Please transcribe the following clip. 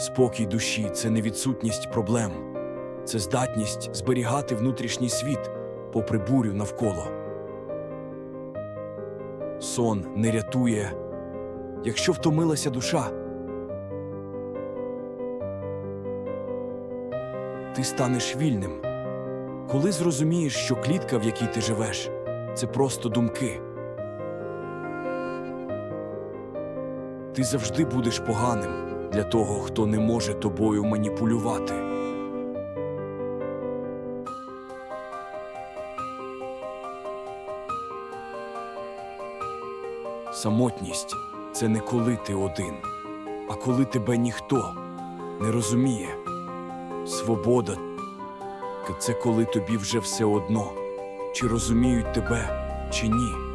Спокій душі це не відсутність проблем, це здатність зберігати внутрішній світ попри бурю навколо. Сон не рятує, якщо втомилася душа. Ти станеш вільним, коли зрозумієш, що клітка, в якій ти живеш, це просто думки. Ти завжди будеш поганим для того, хто не може тобою маніпулювати. Самотність це не коли ти один, а коли тебе ніхто не розуміє. Свобода це коли тобі вже все одно, чи розуміють тебе, чи ні.